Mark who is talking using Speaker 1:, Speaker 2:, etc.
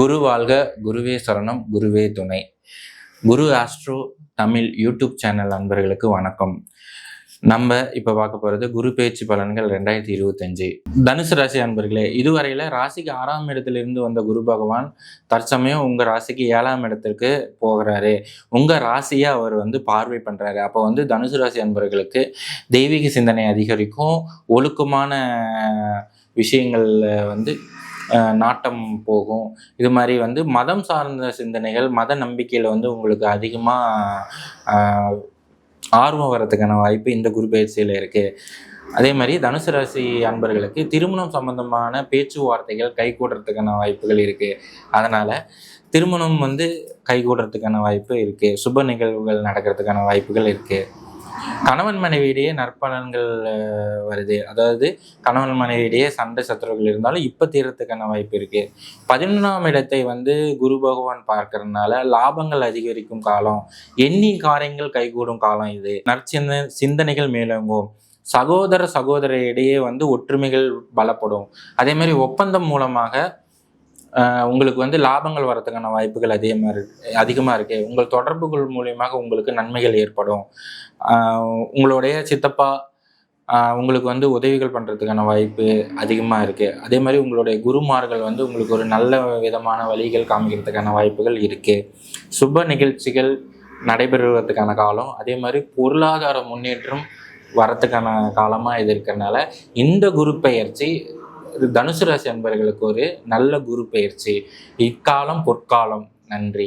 Speaker 1: குரு வாழ்க குருவே சரணம் குருவே துணை. Guru astro Tamil YouTube channel நண்பர்களுக்கு வணக்கம். நம்ம இப்போ பார்க்க போகிறது குரு பேச்சு பலன்கள் ரெண்டாயிரத்தி இருபத்தஞ்சு. தனுசு ராசி அன்பர்களே இதுவரையில் ராசிக்கு ஆறாம் இடத்திலிருந்து வந்த குரு பகவான் தற்சமயம் உங்கள் ராசிக்கு ஏழாம் இடத்திற்கு போகிறாரு. உங்கள் ராசியை அவர் வந்து பார்வை பண்ணுறாரு அப்போ வந்து தனுசு ராசி அன்பர்களுக்கு தெய்வீக சிந்தனை அதிகரிக்கும் ஒழுக்கமான விஷயங்கள்ல வந்து நாட்டம் போகும். இது மாதிரி வந்து மதம் சார்ந்த சிந்தனைகள் மத நம்பிக்கையில் வந்து உங்களுக்கு அதிகமாக ஆர்வம் வர்றதுக்கான வாய்ப்பு இந்த குரு பயிற்சியில் இருக்குது அதே மாதிரி தனுசு ராசி அன்பர்களுக்கு திருமணம் சம்பந்தமான பேச்சுவார்த்தைகள் கைகூடுறதுக்கான வாய்ப்புகள் இருக்குது அதனால் திருமணம் வந்து கைகூடுறதுக்கான வாய்ப்பு இருக்குது சுப நிகழ்வுகள் நடக்கிறதுக்கான வாய்ப்புகள் இருக்குது கணவன் மனைவியிடையே நற்பலன்கள் வருது. அதாவது கணவன் மனைவியிடையே சண்டை சத்துருக்கள் இருந்தாலும் இப்போ தீரத்துக்கான வாய்ப்பு இருக்கு. பதினொன்றாம் இடத்தை வந்து குரு பகவான் பார்க்கறதுனால லாபங்கள் அதிகரிக்கும் காலம் எண்ணி காரியங்கள் கைகூடும் காலம் இது. நற்சிந்த சிந்தனைகள் மேலோங்கும். சகோதர சகோதரிடையே வந்து ஒற்றுமைகள் பலப்படும். அதே மாதிரி ஒப்பந்தம் மூலமாக உங்களுக்கு வந்து லாபங்கள் வரதுக்கான வாய்ப்புகள் அதிகமாக இருக்கு அதிகமாக இருக்குது உங்கள் தொடர்புகள் மூலியமாக உங்களுக்கு நன்மைகள் ஏற்படும். உங்களுடைய சித்தப்பா உங்களுக்கு வந்து உதவிகள் பண்ணுறதுக்கான வாய்ப்பு அதிகமாக இருக்குது அதே மாதிரி உங்களுடைய குருமார்கள் வந்து உங்களுக்கு ஒரு நல்ல விதமான வழிகள் காமிக்கிறதுக்கான வாய்ப்புகள் இருக்குது சுப நிகழ்ச்சிகள் நடைபெறுவதற்கான காலம் அதே மாதிரி பொருளாதார முன்னேற்றம் வரத்துக்கான காலமாக இது இருக்கிறனால இந்த குரு பெயர்ச்சி இது தனுசு ராசி அன்பர்களுக்கு ஒரு நல்ல குரு பயிற்சி. இக்காலம் பொற்காலம். நன்றி.